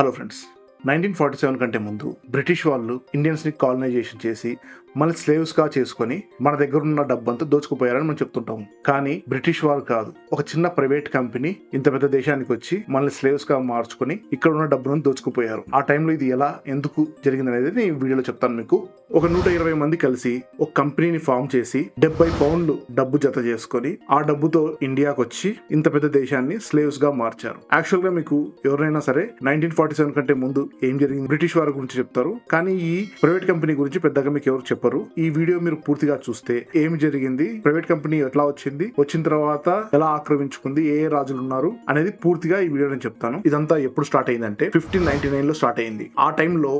Hello friends nineteen forty seven కంటే ముందు British వాళ్ళు ఇండియన్స్ని కాలనైజేషన్ చేసి మన స్లేవ్స్గా చేసుకొని మన దగ్గర ఉన్న డబ్బంతా దోచుకుపోయారని మనం చెప్తుంటాం కానీ బ్రిటిష్ వారు కాదు. ఒక చిన్న ప్రైవేట్ కంపెనీ ఇంత పెద్ద దేశానికి వచ్చి మనల్ని స్లేవ్స్గా మార్చుకొని ఇక్కడ ఉన్న డబ్బును దోచుకుపోయారు. ఆ టైంలో ఇది ఎలా ఎందుకు జరిగింది అనేది నేను వీడియోలో చెప్తాను మీకు. ఒక నూట ఇరవై మంది కలిసి ఒక కంపెనీని ఫామ్ చేసి డెబ్బై పౌండ్లు డబ్బు జత చేసుకొని ఆ డబ్బుతో ఇండియాకి వచ్చి ఇంత పెద్ద దేశాన్ని స్లేవ్స్గా మార్చారు. యాక్చువల్గా మీకు ఎవరైనా సరే నైన్టీన్ ఫార్టీ సెవెన్ కంటే ముందు ఏం జరిగింది? బ్రిటిష్ వారి గురించి చెప్తారు. కానీ ఈ ప్రైవేట్ కంపెనీ గురించి పెద్దగా మీకు ఎవరు చెప్పరు. ఈ వీడియో మీరు పూర్తిగా చూస్తే ఏమి జరిగింది ప్రైవేట్ కంపెనీ ఎట్లా వచ్చింది వచ్చిన తర్వాత ఎలా ఆక్రమించుకుంది ఏ ఏ రాజులు ఉన్నారు అనేది పూర్తిగా ఈ వీడియో నేను చెప్తాను. ఇదంతా ఎప్పుడు స్టార్ట్ అయిందంటే ఫిఫ్టీన్ నైన్టీ నైన్లో స్టార్ట్ అయింది. ఆ టైంలో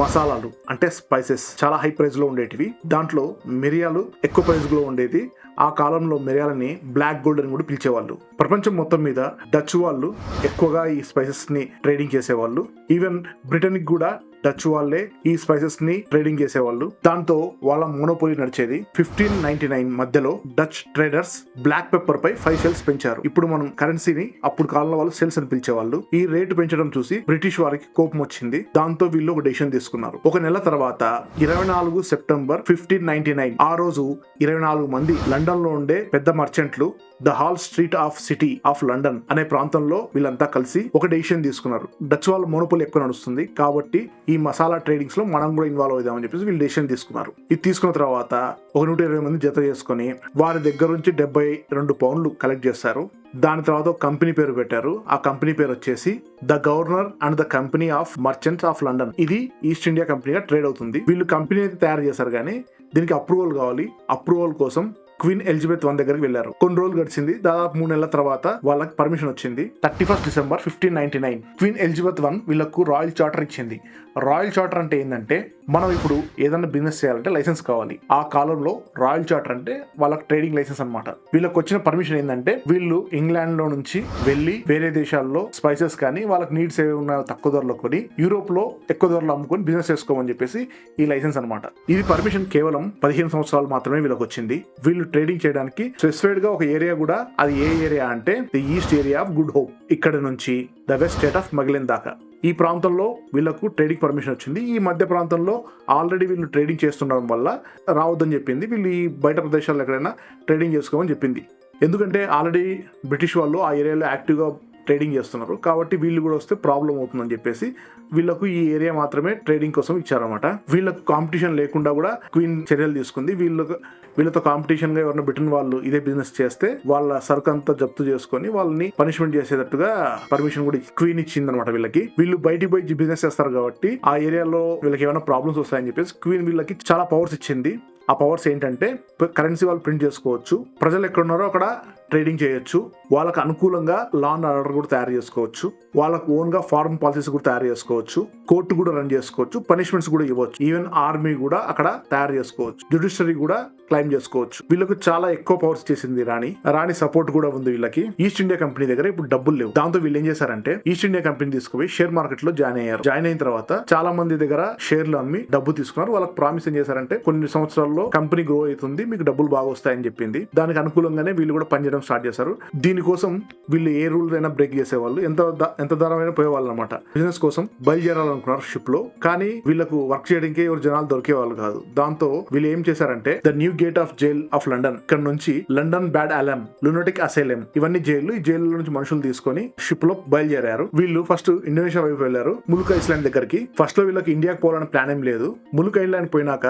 మసాలాలు అంటే స్పైసెస్ చాలా హై ప్రైస్లో ఉండేటివి. దాంట్లో మిరియాలు ఎక్కువ ప్రైస్లో ఉండేది. ఆ కాలంలో మిరియాలని బ్లాక్ గోల్డ్ అని కూడా పిలిచేవాళ్ళు. ప్రపంచం మొత్తం మీద డచ్ వాళ్ళు ఎక్కువగా ఈ స్పైసెస్ని ట్రేడింగ్ చేసేవాళ్ళు. ఈవెన్ బ్రిటన్కి కూడా డచ్ వాళ్ళే ఈ స్పైసెస్ని ట్రేడింగ్ చేసేవాళ్ళు. దాంతో వాళ్ళ మోనోపోలీ నడిచేది ఫిఫ్టీన్ నైన్టీ నైన్ మధ్యలో డచ్ ట్రేడర్స్ బ్లాక్ పెప్పర్ పై ఫైవ్ సెల్స్ పెంచారు. ఇప్పుడు మనం కరెన్సీని అప్పుడు కాలంలో వాళ్ళు సెల్స్ అని పిలిచేవాళ్ళు. ఈ రేటు పెంచడం చూసి బ్రిటిష్ వారికి కోపం వచ్చింది. దాంతో వీళ్ళు ఒక డెసిషన్ తీసుకున్నారు. ఒక నెల తర్వాత ఇరవై నాలుగు సెప్టెంబర్ ఫిఫ్టీన్ నైన్టీ నైన్ ఆ రోజు ఇరవై నాలుగు మంది లండన్లో ఉండే పెద్ద మర్చెంట్లు the hall street of city of London అనే ప్రాంతంలో వీళ్ళంతా కలిసి ఒక డెసిషన్ తీసుకున్నారు. డచ్ వాళ్ళ మోనోపోల్ ఎక్కువ నడుస్తుంది కాబట్టి ఈ ఈ మసాలా ట్రేడింగ్స్లో మనం కూడా ఇన్వాల్వ్ అవుదామని చెప్పేసి వీళ్ళు డెసిషన్ తీసుకున్నారు. ఇది తీసుకున్న తర్వాత ఒక నూట ఇరవై మంది జత చేసుకొని వారి దగ్గర నుంచి డెబ్బై రెండు పౌండ్లు కలెక్ట్ చేస్తారు దాని తర్వాత ఒక కంపెనీ పేరు పెట్టారు. ఆ కంపెనీ పేరు వచ్చేసి the governor and the company of merchants of London. ఇది ఈస్ట్ ఇండియా కంపెనీగా ట్రేడ్ అవుతుంది. వీళ్ళు కంపెనీ అయితే తయారు చేశారు కానీ దీనికి అప్రూవల్ కావాలి. అప్రూవల్ కోసం క్వీన్ ఎలిజబెత్ వన్ దగ్గరికి వెళ్ళారు. కొన్ని రోజులు గడిచింది. దాదాపు మూడు నెలల తర్వాత వాళ్ళకి పర్మిషన్ వచ్చింది. Thirty first December fifteen ninety nine. Queen Elizabeth one వీళ్ళకు రాయల్ చార్టర్ ఇచ్చింది. రాయల్ చార్టర్ అంటే ఏంటంటే మనం ఇప్పుడు ఏదైనా బిజినెస్ చేయాలంటే లైసెన్స్ కావాలి. ఆ కాలంలో రాయల్ చార్టర్ అంటే వాళ్ళకి ట్రేడింగ్ లైసెన్స్ అనమాట వీళ్ళకి వచ్చిన పర్మిషన్ ఏంటంటే వీళ్ళు ఇంగ్లాండ్లో నుంచి వెళ్ళి వేరే దేశాల్లో స్పైసెస్ కానీ వాళ్ళకి నీడ్స్ ఏవి ఉన్న తక్కువ ధరలో కొని యూరోప్లో ఎక్కువ ధరలో అమ్ముకొని బిజినెస్ చేసుకోమని చెప్పేసి ఈ లైసెన్స్ అనమాట ఇది పర్మిషన్ కేవలం పదిహేను సంవత్సరాలు మాత్రమే వీళ్ళకి వచ్చింది. వీళ్ళు ట్రేడింగ్ చేయడానికి స్పెసిఫైడ్గా ఒక ఏరియా కూడా అది ఏ ఏరియా అంటే the east area of good hope ఇక్కడ నుంచి the west strait of Magellan దాకా. ఈ ప్రాంతంలో వీళ్ళకు ట్రేడింగ్ పర్మిషన్ వచ్చింది. ఈ మధ్య ప్రాంతంలో ఆల్రెడీ వీళ్ళు ట్రేడింగ్ చేస్తుండడం వల్ల రావద్దని చెప్పింది. వీళ్ళు ఈ బయట ప్రదేశాల్లో ఎక్కడైనా ట్రేడింగ్ చేసుకోమని చెప్పింది. ఎందుకంటే ఆల్రెడీ బ్రిటిష్ వాళ్ళు ఆ ఏరియాలో యాక్టివ్గా ట్రేడింగ్ చేస్తున్నారు. కాబట్టి వీళ్ళు కూడా వస్తే ప్రాబ్లం అవుతుందని చెప్పేసి వీళ్ళకు ఈ ఏరియా మాత్రమే ట్రేడింగ్ కోసం ఇచ్చారనమాట వీళ్ళకు కాంపిటీషన్ లేకుండా కూడా క్వీన్ చర్యలు తీసుకుంది. వీళ్ళకు వీళ్ళతో కాంపిటీషన్గా ఎవరైనా బ్రిటన్ వాళ్ళు ఇదే బిజినెస్ చేస్తే వాళ్ళ సరుకు అంతా జప్తు చేసుకొని వాళ్ళని పనిష్మెంట్ చేసేటట్టుగా పర్మిషన్ కూడా క్వీన్ ఇచ్చింది అనమాట వీళ్ళకి. వీళ్ళు బయటికి పోయి బిజినెస్ చేస్తారు కాబట్టి ఆ ఏరియాలో వీళ్ళకి ఏమైనా ప్రాబ్లమ్స్ వస్తాయని చెప్పేసి క్వీన్ వీళ్ళకి చాలా పవర్స్ ఇచ్చింది. ఆ పవర్స్ ఏంటంటే కరెన్సీ వాళ్ళు ప్రింట్ చేసుకోవచ్చు. ప్రజలు ఎక్కడ ఉన్నారో అక్కడ ట్రేడింగ్ చేయొచ్చు. వాళ్ళకు అనుకూలంగా లా అండ్ ఆర్డర్ కూడా తయారు చేసుకోవచ్చు. వాళ్ళకు ఓన్గా ఫారెన్ పాలసీస్ కూడా తయారు చేసుకోవచ్చు. కోర్టు కూడా రన్ చేసుకోవచ్చు. పనిష్మెంట్స్ కూడా ఇవ్వచ్చు. ఈవెన్ ఆర్మీ కూడా అక్కడ తయారు చేసుకోవచ్చు. జుడిషియరీ కూడా క్లైమ్ చేసుకోవచ్చు. వీళ్ళకు చాలా ఎక్కువ పవర్స్ చేసింది రాణి. రాణి సపోర్ట్ కూడా ఉంది వీళ్ళకి. ఈస్ట్ ఇండియా కంపెనీ దగ్గర ఇప్పుడు డబ్బులు లేవు. దాంతో వీళ్ళు ఏం చేశారంటే ఈస్ట్ ఇండియా కంపెనీ తీసుకుపోయి షేర్ మార్కెట్లో జాయిన్ అయ్యారు. జాయిన్ అయిన తర్వాత చాలా మంది దగ్గర షేర్లు అమ్మి డబ్బు తీసుకున్నారు. వాళ్ళకి ప్రామిస్ ఏం చేశారంటే కొన్ని సంవత్సరాల్లో కంపెనీ గ్రో అవుతుంది మీకు డబ్బులు బాగా వస్తాయని చెప్పింది. దానికి అనుకూలంగానే వీళ్ళు కూడా పనిచేయడం స్టార్ట్ చేశారు. దీనికోసం వీళ్ళు ఏ రూల్ అయినా బ్రేక్ చేసేవాళ్ళు. ఎంత ఎంత దూరమైనా పోయేవాళ్ళు అనమాట బిజినెస్ కోసం బయలుదేరాలనుకున్నారు షిప్లో. కానీ వీళ్ళకు వర్క్ చేయడానికి ఎవరు జనాలు దొరికేవాళ్ళు కాదు. దాంతో వీళ్ళు ఏం చేశారంటే the new gate of jail of London. ఇక్కడ నుంచి లండన్ బ్యాడ్ అలెమ్ లునటిక్ అసైలెం ఇవన్నీ జైలు ఈ జైలు నుంచి మనుషులు తీసుకొని షిప్లో బయలుదేరారు. వీళ్ళు ఫస్ట్ ఇండోనేషియా వైపు వెళ్ళారు. ములుక్ ఐస్లాండ్ దగ్గరికి. ఫస్ట్లో వీళ్ళకి ఇండియాకి పోవాలని ప్లాన్ ఏం లేదు. ములుక్ ఐలాండ్ పోయినాక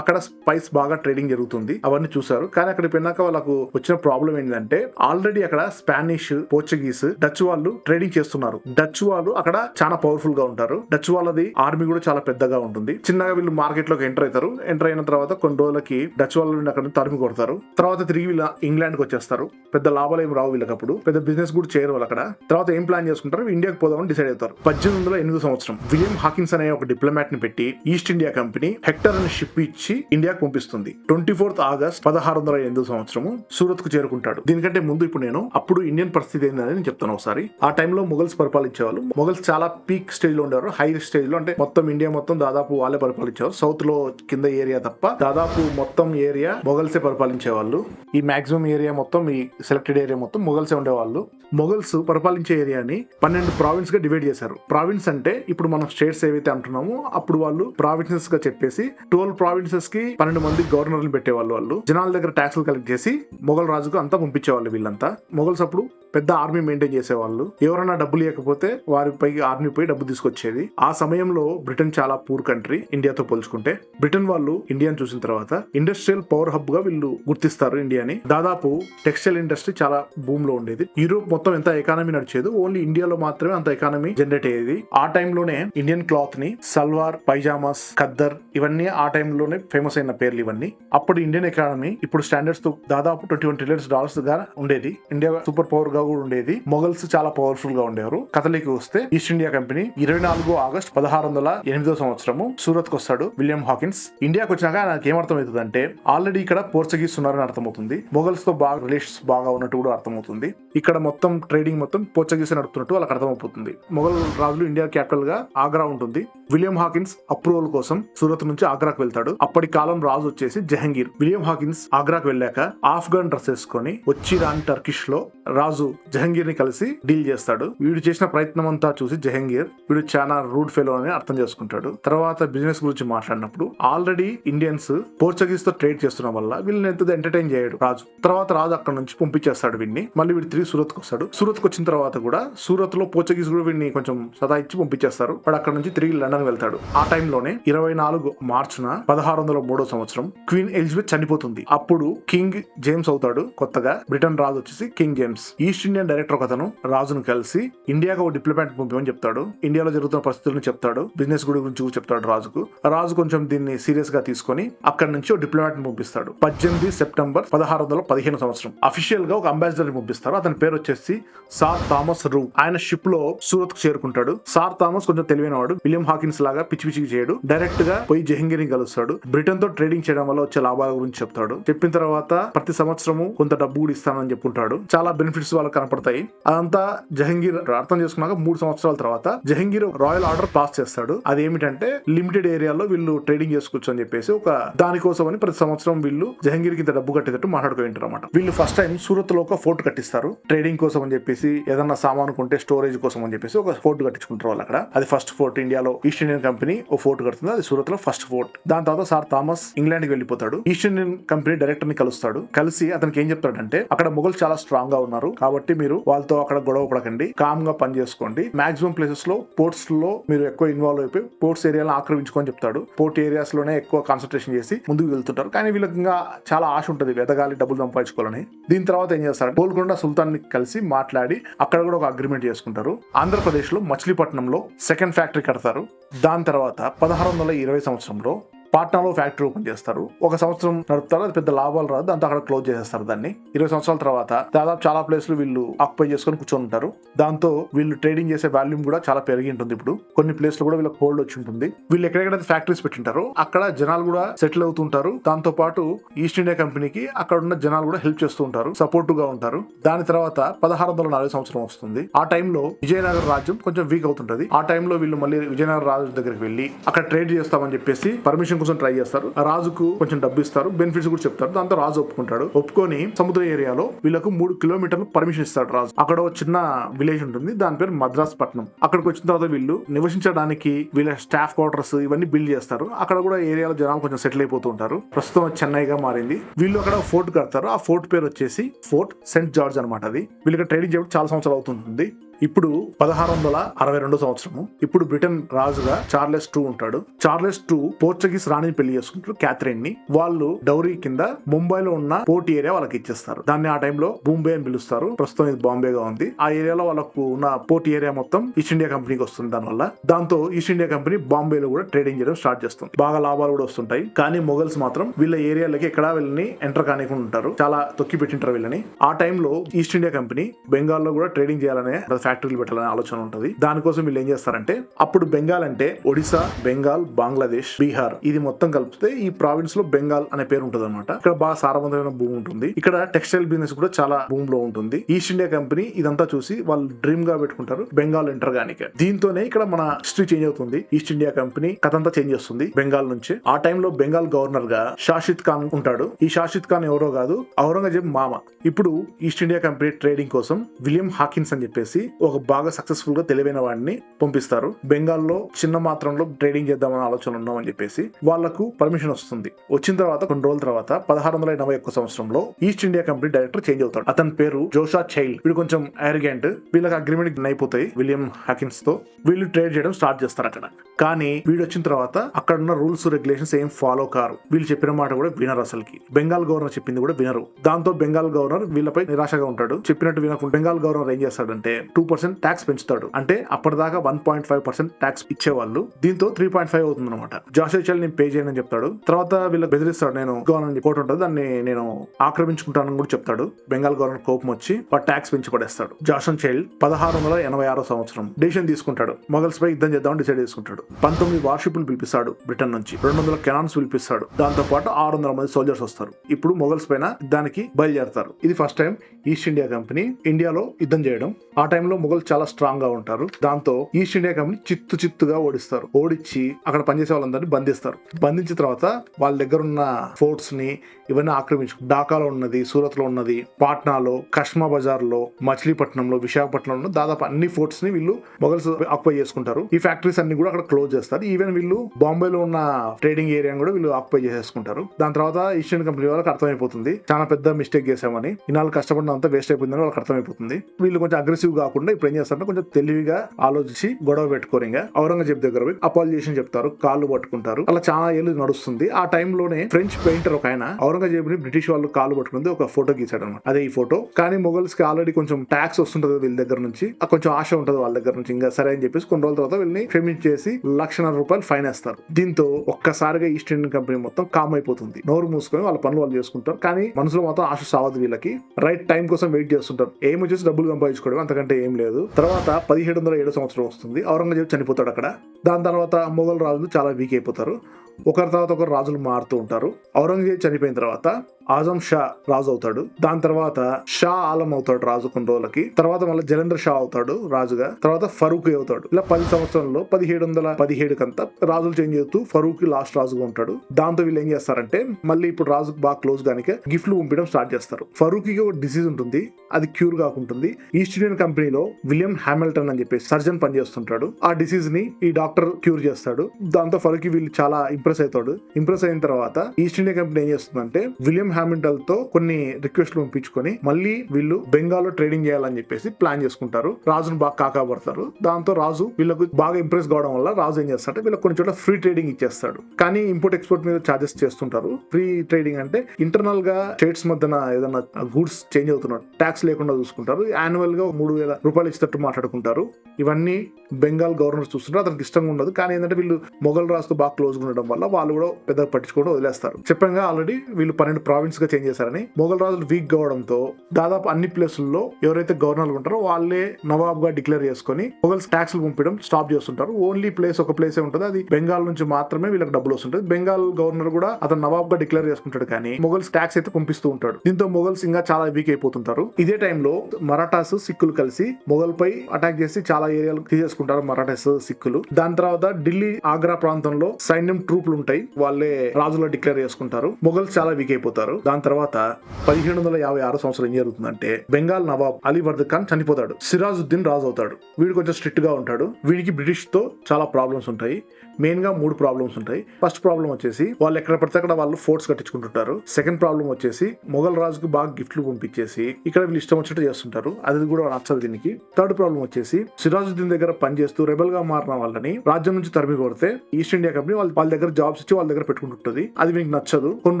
అక్కడ స్పైస్ బాగా ట్రేడింగ్ జరుగుతుంది. అవన్నీ చూసారు కానీ అక్కడ పోయినాక వాళ్ళకు వచ్చిన ప్రాబ్లం ఏంటంటే ఆల్రెడీ అక్కడ స్పానిష్ పోర్చుగీస్ డచ్ వాళ్ళు ట్రేడింగ్ చేస్తున్నారు. డచ్ వాళ్ళు అక్కడ చాలా పవర్ఫుల్గా ఉంటారు. డచ్ వాళ్ళది ఆర్మీ కూడా చాలా పెద్దగా ఉంటుంది. చిన్నగా వీళ్ళు మార్కెట్లోకి ఎంటర్ అవుతారు. ఎంటర్ అయిన తర్వాత కొన్ని రోజులకి డచ్ వాళ్ళు అక్కడ తరిమి కొడతారు. తర్వాత తిరిగి వీళ్ళు ఇంగ్లాండ్కి వచ్చేస్తారు. పెద్ద లాభాలు ఏం రావు వీళ్ళకి అప్పుడు. పెద్ద బిజినెస్ కూడా చేయరు వాళ్ళు అక్కడ. తర్వాత ఏం ప్లాన్ చేసుకుంటారు? ఇండియాకి పోదామని డిసైడ్ అవుతారు. పద్దెనిమిది వందల ఎనిమిది సంవత్సరం విలియం హాకిన్స్ అనే ఒక డిప్లొమాట్ని పెట్టి ఈస్ట్ ఇండియా కంపెనీ హెక్టర్ అనే షిప్ ఇచ్చి ఇండియాకి పంపిస్తుంది. ట్వంటీ ఫోర్త్ ఆగస్ట్ పదహారు వందల ఎనిమిది సంవత్సరము సూరత్కు చేరుకుంటాడు. దీని దీనికంటే ముందు ఇప్పుడు నేను అప్పుడు ఇండియన్ పరిస్థితి ఏందని నేను చెప్తాను ఒకసారి. ఆ టైంలో మొగల్స్ పరిపాలించేవాళ్ళు. మొగల్స్ చాలా పీక్ స్టేజ్లో ఉండేవారు. హై స్టేజ్లో అంటే మొత్తం ఇండియా మొత్తం దాదాపు వాళ్ళే పరిపాలించేవారు. సౌత్లో కింద ఏరియా తప్ప దాదాపు మొత్తం ఏరియా మొఘల్సే పరిపాలించేవాళ్ళు. ఈ మాక్సిమం ఏరియా మొత్తం ఈ సెలెక్టెడ్ ఏరియా మొత్తం మొగల్సే ఉండేవాళ్ళు. మొగల్స్ పరిపాలించే ఏరియాని పన్నెండు ప్రావిన్స్గా డివైడ్ చేశారు. ప్రావిన్స్ అంటే ఇప్పుడు మనం స్టేట్స్ ఏవైతే అంటున్నామో అప్పుడు వాళ్ళు ప్రావిన్సెస్గా చెప్పేసి ట్వెల్వ్ ప్రావిన్సెస్కి పన్నెండు మంది గవర్నర్లు పెట్టేవాళ్ళు వాళ్ళు. జనాల దగ్గర ట్యాక్స్లు కలెక్ట్ చేసి మొఘల్ రాజుకు అంతా పంపించారు పంపించేవాళ్ళు వీళ్ళంతా. మొఘల్స్ అప్పుడు పెద్ద ఆర్మీ మెయింటైన్ చేసేవాళ్ళు. ఎవరైనా డబ్బులు లేకపోతే వారిపై ఆర్మీ పై డబ్బు తీసుకొచ్చేది. ఆ సమయంలో బ్రిటన్ చాలా పూర్ కంట్రీ ఇండియాతో పోల్చుకుంటే. బ్రిటన్ వాళ్ళు ఇండియాని చూసిన తర్వాత ఇండస్ట్రియల్ పవర్ హబ్గా వీళ్ళు గుర్తిస్తారు ఇండియాని. దాదాపు టెక్స్టైల్ ఇండస్ట్రీ చాలా భూమ్లో ఉండేది. యూరోప్ మొత్తం ఎంత ఎకానమీ నడిచేది ఓన్లీ ఇండియాలో మాత్రమే అంత ఎకానమీ జనరేట్ అయ్యేది. ఆ టైంలోనే ఇండియన్ క్లాత్ని సల్వార్ పైజామాస్ ఖద్దర్ ఇవన్నీ ఆ టైంలోనే ఫేమస్ అయిన పేర్లు ఇవన్నీ. అప్పుడు ఇండియన్ ఎకానమీ ఇప్పుడు స్టాండర్డ్స్తో దాదాపు ట్వంటీ వన్ ట్రిలియన్స్ డాలర్స్గా ఉండేది. ఇండియా సూపర్ పవర్గా కూడా ఉండేది. మొఘల్స్ చాలా పవర్ఫుల్గా ఉండేవారు. కథలికి వస్తే ఈస్ట్ ఇండియా కంపెనీ ఇరవై నాలుగు ఆగస్ట్ పదహారు వందల ఎనిమిదో సంవత్సరము సూరత్కు వస్తాడు విలియం హాకిన్స్ ఇండియాకి వచ్చినాక నాకు ఏమర్థమవుతుంది అంటే ఆల్రెడీ ఇక్కడ పోర్చుగీస్ ఉన్నారని అర్థమవుతుంది. మొఘల్స్తో బాగా రిలేషన్స్ బాగా ఉన్నట్టు కూడా అర్థమవుతుంది. ఇక్కడ మొత్తం ట్రేడింగ్ మొత్తం పోర్చుగీస్ నడుపుతున్నట్టు వాళ్ళకి అర్థమైపోతుంది మొఘల్ రాజులు ఇండియా క్యాపిటల్గా ఆగ్రా ఉంటుంది. విలియం హాకిన్స్ అప్రూవల్ కోసం సూరత్ నుంచి ఆగ్రాకు వెళ్తాడు. అప్పటి కాలం రాజు వచ్చేసి జహంగీర్ విలియం హాకిన్స్ ఆగ్రాకు వెళ్ళాక ఆఫ్ఘన్ డ్రెస్ వేసుకొని వచ్చి చిరాన్ టర్కిష్లో రాజు జహంగీర్ని కలిసి డీల్ చేస్తాడు. వీడు చేసిన ప్రయత్నం అంతా చూసి జహంగీర్ వీడు చాలా రూడ్ ఫెలో అని అర్థం చేసుకుంటాడు. తర్వాత బిజినెస్ గురించి మాట్లాడినప్పుడు ఆల్రెడీ ఇండియన్స్ పోర్చుగీస్తో ట్రేడ్ చేస్తున్న వల్ల వీళ్ళని ఎంత ఎంటర్టైన్ చేయడు రాజు. తర్వాత రాజు అక్కడ నుంచి పంపించేస్తాడు వీడిని. మళ్ళీ వీడు తిరిగి సూరత్కు వస్తాడు. సూరత్కు వచ్చిన తర్వాత కూడా సూరత్లో పోర్చుగీస్ కూడా వీడిని కొంచెం సదాయిచ్చి పంపించేస్తారు. వాడు అక్కడ నుంచి తిరిగి లండన్ వెళ్తాడు. ఆ టైంలోనే ఇరవై నాలుగు మార్చున పదహారు వందల మూడో సంవత్సరం క్వీన్ ఎలిజబెత్ చనిపోతుంది. అప్పుడు కింగ్ జేమ్స్ అవుతాడు కొత్తగా. బ్రిటన్ రాజు వచ్చేసి king James. East Indian director ఒక అతను రాజును కలిసి ఇండియాకు ఒక డిప్లొమాట్ పంపమని చెప్తాడు. ఇండియాలో జరుగుతున్న పరిస్థితులను చెప్తాడు. బిజినెస్ గుడి గురించి చెప్తాడు రాజుకు. రాజు కొంచెం దీన్ని సీరియస్గా తీసుకొని అక్కడ నుంచి ఒక డిప్లొమాట్ పంపిస్తాడు. పద్దెనిమిది సెప్టెంబర్ పదహారు వందల పదిహేను సంవత్సరం. అఫీషియల్గా ఒక అంబాసిడర్ పంపిస్తారు. అతని పేరు వచ్చేసి సార్ థామస్ రూ. ఆయన షిప్లో సూరత్కు చేరుకుంటాడు. సార్ థామస్ కొంచెం తెలివైన వాడు విలియం హాకిన్స్ లాగా పిచ్చి పిచ్చికి చేయడు. డైరెక్ట్గా పోయి జహంగీర్ని కలుస్తాడు. బ్రిటన్తో ట్రేడింగ్ చేయడం వల్ల వచ్చే లాభాల గురించి చెప్తాడు. చెప్పిన తర్వాత ప్రతి సంవత్సరము కొంత డబ్బు కూడా ఇస్తానని చెప్పుంటాడు. చాలా బెనిఫిట్స్ వాళ్ళకి కనపడతాయి. అదంతా జహంగీర్ అర్థం చేసుకున్నాక మూడు సంవత్సరాల తర్వాత జహంగీర్ రాయల్ ఆర్డర్ పాస్ చేస్తాడు. అది ఏమిటంటే లిమిటెడ్ ఏరియాలో వీళ్ళు ట్రేడింగ్ చేసుకోవచ్చు అని చెప్పేసి ఒక దానికోసం అని ప్రతి సంవత్సరం వీళ్ళు జహంగీర్కి ఇంత డబ్బు కట్టేటట్టు మాట్లాడుకుంటారు అనమాట వీళ్ళు ఫస్ట్ టైం సూరత్లో ఒక ఫోర్ట్ కట్టిస్తారు. ట్రేడింగ్ కోసం అని చెప్పేసి ఏదన్నా సామాను కొంటే స్టోరేజ్ కోసం అని చెప్పేసి ఒక ఫోర్ట్ కట్టించుకుంటారు వాళ్ళు అక్కడ. అది ఫస్ట్ ఫోర్ట్ ఇండియాలో ఈస్ట్ ఇండియన్ కంపెనీ ఓ ఫోర్ట్ కడుతుంది. అది సూరత్లో ఫస్ట్ ఫోర్ట్ దాని తర్వాత సార్ థామస్ ఇంగ్లాండ్కి వెళ్ళిపోతాడు. ఈస్ట్ ఇండియన్ కంపెనీ డైరెక్టర్ని కలుస్తాడు. కలిసి అతనికి ఏం చెప్తాడంటే అక్కడ మొఘల్స్ చాలా స్ట్రాంగ్గా ఉన్నారు. కాబట్టి మీరు వాళ్ళతో అక్కడ గొడవ పడకండి. కామ్గా పని చేసుకోండి. మాక్సిమం ప్లేసెస్లో పోర్ట్స్లో మీరు ఎక్కువ ఇన్వాల్వ్ అయిపోయి పోర్ట్స్ ఏరియాలో ఆక్రమించుకొని చెప్తాడు. పోర్ట్ ఏరియాస్లోనే ఎక్కువ కాన్సన్ట్రేషన్ చేసి ముందుకు వెళ్తుంటారు. కానీ వీళ్ళకి ఇంకా చాలా ఆశ ఉంటుంది. వెదగాలి డబ్బులు సంపాదించుకోవాలని దీని తర్వాత ఏం చేస్తారు? గోల్కొండ సుల్తాన్ని కలిసి మాట్లాడి అక్కడ కూడా ఒక అగ్రిమెంట్ చేసుకుంటారు. ఆంధ్రప్రదేశ్లో మచిలీపట్నంలో సెకండ్ ఫ్యాక్టరీ కడతారు. దాని తర్వాత పదహారు వందల ఇరవై సంవత్సరంలో పాట్నాలో ఫ్యాక్టరీ ఓపెన్ చేస్తారు. ఒక సంవత్సరం నడుపుతారు అది పెద్ద లాభాలు రాదు దాంతో అక్కడ క్లోజ్ చేసేస్తారు దాన్ని. ఇరవై సంవత్సరాల తర్వాత దాదాపు చాలా ప్లేస్లు వీళ్ళు ఆక్యుపై చేసుకొని కూర్చొని ఉంటారు. దాంతో వీళ్ళు ట్రేడింగ్ చేసే వాల్యూమ్ కూడా చాలా పెరిగి ఉంటుంది ఇప్పుడు. కొన్ని ప్లేస్లు కూడా వీళ్ళకి హోల్డ్ వచ్చి ఉంటుంది. వీళ్ళు ఎక్కడెక్కడ ఫ్యాక్టరీస్ పెట్టింటారు అక్కడ జనాలు కూడా సెటిల్ అవుతుంటారు దాంతో పాటు ఈస్ట్ ఇండియా కంపెనీకి అక్కడ ఉన్న జనాలు కూడా హెల్ప్ చేస్తూ ఉంటారు సపోర్టివ్గా ఉంటారు. దాని తర్వాత పదహారు వందల నలభై సంవత్సరం వస్తుంది. ఆ టైంలో విజయనగర రాజ్యం కొంచెం వీక్ అవుతుంటది. ఆ టైంలో వీళ్ళు మళ్ళీ విజయనగర రాజు దగ్గరికి వెళ్ళి అక్కడ ట్రేడ్ చేస్తామని చెప్పేసి పర్మిషన్ కోసం ట్రై చేస్తారు. రాజుకు కొంచెం డబ్బు ఇస్తారు. బెనిఫిట్స్ కూడా చెప్తారు. దాంతో రాజు ఒప్పుకుంటాడు. ఒప్పుకొని సముద్ర ఏరియాలో వీళ్ళకు మూడు కిలోమీటర్లు పర్మిషన్ ఇస్తాడు రాజు. అక్కడ ఒక చిన్న విలేజ్ ఉంటుంది. దాని పేరు మద్రాస్ పట్నం. అక్కడికి వచ్చిన తర్వాత వీళ్ళు నివసించడానికి వీళ్ళ స్టాఫ్ క్వార్టర్స్ ఇవన్నీ బిల్డ్ చేస్తారు. అక్కడ కూడా ఏరియాలో జనాలు కొంచెం సెటిల్ అయిపోతూ ఉంటారు. ప్రస్తుతం చెన్నై చెన్నైగా మారింది. వీళ్ళు అక్కడ ఫోర్ట్ కడతారు. ఆ ఫోర్ట్ పేరు వచ్చేసి ఫోర్ట్ సెంట్ జార్జ్ అనమాట అది. వీళ్ళకి ట్రైనింగ్ చేయడం చాలా సంవత్సరాలు అవుతుంది ఇప్పుడు పదహారు వందల అరవై రెండు సంవత్సరము. ఇప్పుడు బ్రిటన్ రాజుగా చార్లెస్ టూ ఉంటాడు. చార్లెస్ టూ పోర్చుగీస్ రాణిని పెళ్ళి చేసుకుంటారు క్యాథరిన్ని వాళ్ళు డౌరీ కింద ముంబైలో ఉన్న పోర్ట్ ఏరియా వాళ్ళకి ఇచ్చేస్తారు. దాన్ని ఆ టైంలో బొంబే అని పిలుస్తారు. ప్రస్తుతం ఇది బాంబేగా ఉంది. ఆ ఏరియాలో వాళ్ళకు ఉన్న పోర్ట్ ఏరియా మొత్తం ఈస్ట్ ఇండియా కంపెనీకి వస్తుంది దానివల్ల. దాంతో ఈస్ట్ ఇండియా కంపెనీ బాంబేలో కూడా ట్రేడింగ్ చేయడం స్టార్ట్ చేస్తుంది. బాగా లాభాలు కూడా వస్తుంటాయి. కానీ మొగల్స్ మాత్రం వీళ్ళ ఏరియాలకి ఎక్కడా వీళ్ళని ఎంటర్ కానికుండా ఉంటారు. చాలా తొక్కి పెట్టింటారు వీళ్ళని. ఆ టైంలో ఈస్ట్ ఇండియా కంపెనీ బెంగాల్లో కూడా ట్రేడింగ్ చేయాలనే ఫ్యాక్టరీలు పెట్టాలనే ఆలోచన ఉంటుంది. దానికోసం వీళ్ళు ఏం చేస్తారంటే అప్పుడు బెంగాల్ అంటే ఒడిశా బెంగాల్ బంగ్లాదేశ్ బీహార్ ఇది మొత్తం కలిపితే ఈ ప్రావిన్స్లో బెంగాల్ అనే పేరు ఉంటుంది అనమాట ఇక్కడ బాగా సారవంతమైన భూమి ఉంటుంది. ఇక్కడ టెక్స్టైల్ బిజినెస్ కూడా చాలా భూమిలో ఉంటుంది. ఈస్ట్ ఇండియా కంపెనీ ఇదంతా చూసి వాళ్ళు డ్రీమ్గా పెట్టుకుంటారు బెంగాల్ ఎంటర్ గానికే దీంతోనే ఇక్కడ మన హిస్టరీ చేంజ్ అవుతుంది. ఈస్ట్ ఇండియా కంపెనీ కథ అంతా చేంజ్ చేస్తుంది బెంగాల్ నుంచి. ఆ టైంలో బెంగాల్ గవర్నర్గా షాషిద్ ఖాన్ ఉంటాడు. ఈ షాషిద్ ఖాన్ ఎవరో కాదు ఔరంగజేబ్ మామ. ఇప్పుడు ఈస్ట్ ఇండియా కంపెనీ ట్రేడింగ్ కోసం విలియం హాకిన్స్ అని చెప్పేసి ఒక బాగా సక్సెస్ఫుల్గా తెలివైన వాడిని పంపిస్తారు. బెంగాల్లో చిన్న మాత్రంలో ట్రేడింగ్ చేద్దామని ఆలోచన ఉన్నామని చెప్పేసి వాళ్ళకు పర్మిషన్ వస్తుంది. వచ్చిన తర్వాత కొన్ని రోజుల తర్వాత పదహారు వందల ఎనభై ఒక్క సంవత్సరంలో east India company director change అవుతాడు. అతని పేరు జోషా చైల్డ్ వీడు కొంచెం అరిగెంట్ వీళ్ళకి అగ్రిమెంట్ అయిపోతాయి విలియం హాకిన్స్తో. వీళ్ళు ట్రేడ్ చేయడం స్టార్ట్ చేస్తారు అక్కడ. కానీ వీడు వచ్చిన తర్వాత అక్కడ ఉన్న రూల్స్ రెగ్యులేషన్స్ ఏం ఫాలో కారు. వీళ్ళు చెప్పిన మాట కూడా వినరు అసలుకి. బెంగాల్ గవర్నర్ చెప్పింది కూడా వినరు. దాంతో బెంగాల్ గవర్నర్ వీళ్ళపై నిరాశగా ఉంటాడు. చెప్పినట్టు వినకుండా బెంగాల్ గవర్నర్ ఏం చేస్తాడంటే టూ పర్సెంట్ ట్యాక్స్ పెంచుతాడు. అంటే అప్పటిదాకా one point five percent tax ఇచ్చేవాళ్ళు. దీంతో త్రీ పాయింట్ ఫైవ్ అవుతుంది అనమాట జాషోచల్ నేను పే చేయను అని చెప్తాడు. తర్వాత వీళ్ళకి బెదిరిస్తాడు నేను గవర్నర్ కోర్టు ఉంటుంది. దాన్ని నేను ఆక్రమించుకుంటానని కూడా చెప్తాడు. బెంగాల్ గవర్నర్ కోపం వచ్చి వాడు ట్యాక్స్ పెంచి పడేస్తాడు జాషన్ చైల్డ్ పదహారు వందల ఎనభై ఆరో సంవత్సరం డిసిషన్ తీసుకుంటాడు. మొగల్స్ పై యుద్ధం చేద్దామని డిసైడ్ చేసుకుంటాడు. పంతొమ్మిది వార్షిప్లు పిలిపిస్తాడు బ్రిటన్ నుంచి. రెండు వందల కెనాన్స్ పిలిపిస్తాడు. దాంతో పాటు ఆరు వందల మంది సోల్జర్స్ వస్తారు. ఇప్పుడు మొగల్స్ పైన యుద్ధానికి బయలుదేరతారు. ఇది first time east India company ఇండియాలో యుద్ధం చేయడం. ఆ టైంలో మొఘల్ చాలా స్ట్రాంగ్గా ఉంటారు. దాంతో ఈస్ట్ ఇండియా కంపెనీ చిత్తు చిత్తుగా ఓడిస్తారు. ఓడించి అక్కడ పనిచేసే వాళ్ళందరినీ బంధిస్తారు. బంధించిన తర్వాత వాళ్ళ దగ్గర ఉన్న ఫోర్ట్స్ని ఇవన్నీ ఆక్రమించు ఢాకాలో ఉన్నది సూరత్లో ఉన్నది పాట్నాలో కష్మా బజార్లో మచిలీపట్నంలో విశాఖపట్నంలో దాదాపు అన్ని ఫోర్ట్స్ని వీళ్ళు మొగల్స్ ఆక్యుపై చేసుకుంటారు. ఈ ఫ్యాక్టరీస్ అన్ని కూడా అక్కడ క్లోజ్ చేస్తారు. ఈవెన్ వీళ్ళు బాంబేలో ఉన్న ట్రేడింగ్ ఏరియా కూడా వీళ్ళు ఆక్యుపై చేసేసుకుంటారు. దాని తర్వాత ఈస్టర్న్ కంపెనీ వాళ్ళకి అర్థమైపోతుంది. చాలా పెద్ద మిస్టేక్ చేశామని. ఇన్నాళ్ళు కష్టపడినంత వేస్ట్ అయిపోయిందని వాళ్ళకి అర్థమైపోతుంది. వీళ్ళు కొంచెం అగ్రెసివ్ కాకుండా ఇప్పుడు ఏం చేస్తారంటే కొంచెం తెలివిగా ఆలోచించి గొడవ పెట్టుకోరు ఇంకా. ఔరంగజేబ్ దగ్గర పోయి అపాలిజేషన్ చెప్తారు కాళ్ళు పట్టుకుంటారు. అలా చాలా ఏళ్ళు నడుస్తుంది. ఆ టైంలోనే ఫ్రెంచ్ పెయింటర్ ఒక ఆయన ఔరంగజేబ్ని బ్రిటిష్ వాళ్ళు కాళ్ళు పట్టుకుంది ఒక ఫోటో గీసాడు అనమాట అదే ఈ ఫోటో. కానీ మొగల్స్కి ఆల్రెడీ కొంచెం ట్యాక్స్ వస్తుంటది వీళ్ళ దగ్గర నుంచి. కొంచెం ఆశ ఉంటది వాళ్ళ దగ్గర నుంచి. ఇంకా సరే అని చెప్పేసి కొన్ని రోజుల తర్వాత వీళ్ళని క్షమించేసి లక్షన్నర రూపాయలు ఫైన్ వేస్తారు. దీంతో ఒక్కసారిగా ఈస్ట్ ఇండియన్ కంపెనీ మొత్తం కామ్ అయిపోతుంది. నోరు మూసుకొని వాళ్ళ పనులు వాళ్ళు చేసుకుంటారు. కానీ మనసులో మాత్రం ఆశ సావదు వీళ్ళకి. రైట్ టైం కోసం వెయిట్ చేస్తుంటారు. ఏమి వచ్చేసి డబ్బులు సంపాదించుకోవడం అంతకంటే ఏం లేదు. తర్వాత పదిహేడు వందల ఏడు సంవత్సరం వస్తుంది. ఔరంగజేబ్ చనిపోతాడు అక్కడ. దాని తర్వాత మొఘల్ రాజులు చాలా వీక్ అయిపోతారు. ఒకరి తర్వాత ఒకరు రాజులు మారుతూ ఉంటారు. ఔరంగజేబ్ చనిపోయిన తర్వాత ఆజం షా రాజు అవుతాడు దాని తర్వాత షా ఆలం అవుతాడు రాజు కొన్ని రోజులకి. తర్వాత మళ్ళీ జలంధర్ షా అవుతాడు రాజుగా. తర్వాత ఫరూక్ అవుతాడు. ఇలా పది సంవత్సరంలో పదిహేడు వందల పదిహేడు కంత రాజులు చేంజ్ అవుతూ ఫరూక్ లాస్ట్ రాజుగా ఉంటాడు. దాంతో వీళ్ళు ఏం చేస్తారంటే మళ్ళీ ఇప్పుడు రాజు బాగా క్లోజ్ గానికే గిఫ్ట్లు పంపించడం స్టార్ట్ చేస్తారు. ఫరూక్కి ఒక డిసీజ్ ఉంటుంది. అది క్యూర్ కాకుంటుంది. ఈస్ట్ ఇండియన్ కంపెనీలో విలియం హ్యామిల్టన్ అని చెప్పేసి సర్జన్ పనిచేస్తుంటాడు. ఆ డిసీజ్ని ఈ డాక్టర్ క్యూర్ చేస్తాడు. దాంతో ఫరూక్ వీళ్ళు చాలా ఇంప్రెస్ అవుతాడు. ఇంప్రెస్ అయిన తర్వాత ఈస్ట్ ఇండియా కంపెనీ ఏం చేస్తుందంటే విలియం హ్యామిల్టన్తో కొన్ని రిక్వెస్ట్లు పంపించుకొని మళ్ళీ వీళ్ళు బెంగాల్లో ట్రేడింగ్ చేయాలని చెప్పేసి ప్లాన్ చేసుకుంటారు. రాజును బాగా కాకాపడతారు దాంతో రాజు వీళ్ళకు బాగా ఇంప్రెస్ కావడం వల్ల రాజు ఏం చేస్తారంటే వీళ్ళకి కొన్ని చోట్ల ఫ్రీ ట్రేడింగ్ ఇచ్చేస్తాడు. కానీ ఇంపోర్ట్ ఎక్స్పోర్ట్ మీద చార్జెస్ చేస్తుంటారు. ఫ్రీ ట్రేడింగ్ అంటే ఇంటర్నల్గా స్టేట్స్ మధ్యన ఏదైనా గూడ్స్ చేంజ్ అవుతున్నారు ట్యాక్స్ లేకుండా చూసుకుంటారు. యాన్యువల్గా మూడు వేల రూపాయలు ఇచ్చేటట్టు మాట్లాడుకుంటారు. ఇవన్నీ బెంగాల్ గవర్నర్ చూస్తుంటారు అతనికి ఇష్టంగా ఉండదు. కానీ ఏంటంటే వీళ్ళు మొఘల్ రాజుతో బాగా క్లోజ్ ఉండడం వల్ల వాళ్ళు కూడా పెద్దగా పట్టించుకోవడం వదిలేస్తారు. చెప్పంగా ఆల్రెడీ వీళ్ళు పన్నెండు ప్రావిన్స్ గా చేంజ్ చేశారని మొఘల్ రాజులు వీక్ కావడంతో దాదాపు అన్ని ప్లేసుల్లో ఎవరైతే గవర్నర్లు ఉంటారో వాళ్ళే నవాబ్గా డిక్లేర్ చేసుకొని మొఘల్స్ ట్యాక్స్లు పంపించడం స్టాప్ చేస్తుంటారు. ఓన్లీ ప్లేస్ ఒక ప్లేసే ఉంటుంది. అది బెంగాల్ నుంచి మాత్రమే వీళ్ళకి డబ్బులు వస్తుంటుంది. బెంగాల్ గవర్నర్ కూడా అతను నవాబ్గా డిక్లేర్ చేసుకుంటాడు కానీ మొఘల్స్ ట్యాక్స్ అయితే పంపిస్తూ ఉంటాడు. దీంతో మొఘల్స్ ఇంకా చాలా వీక్ అయిపోతుంటారు. ఇదే టైంలో మరాఠాస్ సిక్కులు కలిసి మొఘల్ పై అటాక్ చేసి చాలా ఏరియాలు తీసేసుకుంటారు మరాఠాస్ సిక్కులు. దాని తర్వాత ఢిల్లీ ఆగ్రా ప్రాంతంలో సైన్యం ట్రూప్లు ఉంటాయి. వాళ్ళే రాజులో డిక్లేర్ చేసుకుంటారు. మొఘల్స్ చాలా వీక్ అయిపోతారు. దాని తర్వాత పదిహేడు వందల యాభై ఆరు సంవత్సరం ఏం జరుగుతుందంటే బెంగాల్ నవాబ్ అలీవర్ద్ ఖాన్ చనిపోతాడు. సిరాజుద్దీన్ రాజు అవుతాడు. వీడు కొంచెం స్ట్రిక్ట్గా ఉంటాడు. వీడికి బ్రిటిష్తో చాలా ప్రాబ్లమ్స్ ఉంటాయి. మెయిన్గా మూడు ప్రాబ్లమ్స్ ఉంటాయి. ఫస్ట్ ప్రాబ్లం వచ్చేసి వాళ్ళు ఎక్కడ పడితే అక్కడ వాళ్ళు ఫోర్ట్స్ కట్టించుకుంటుంటారు. సెకండ్ ప్రాబ్లం వచ్చేసి మొఘల్ రాజుకు బాగా గిఫ్ట్లు పంపించేసి ఇక్కడ వీళ్ళు ఇష్టం వచ్చినట్టు చేస్తుంటారు. అది కూడా నచ్చదు దీనికి. థర్డ్ ప్రాబ్లం వచ్చేసి సిరాజుద్దీన్ దగ్గర పనిచేస్తూ రెబల్గా మారిన వాళ్ళని రాజ్యం నుంచి తరిమి కొడితే ఈస్ట్ ఇండియా కంపెనీ వాళ్ళు వాళ్ళ దగ్గర జాబ్స్ ఇచ్చి వాళ్ళ దగ్గర పెట్టుకుంటుంటది. అది మీకు నచ్చదు. కొన్ని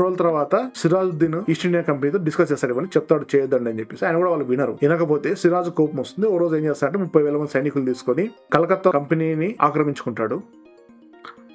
రోజుల తర్వాత సిరాజుద్దీన్ ఈస్ట్ ఇండియా కంపెనీతో డిస్కస్ చేస్తాడు ఇవన్నీ చెప్తాడు చేయొద్దండి అని చెప్పేసి. ఆయన కూడా వాళ్ళు వినరు. వినకపోతే సిరాజు కోపం వస్తుంది. ఓ రోజు ఏం చేస్తాడంటే ముప్పై వేల మంది సైనికులు తీసుకొని కలకత్తా కంపెనీని ఆక్రమించుకుంటాడు.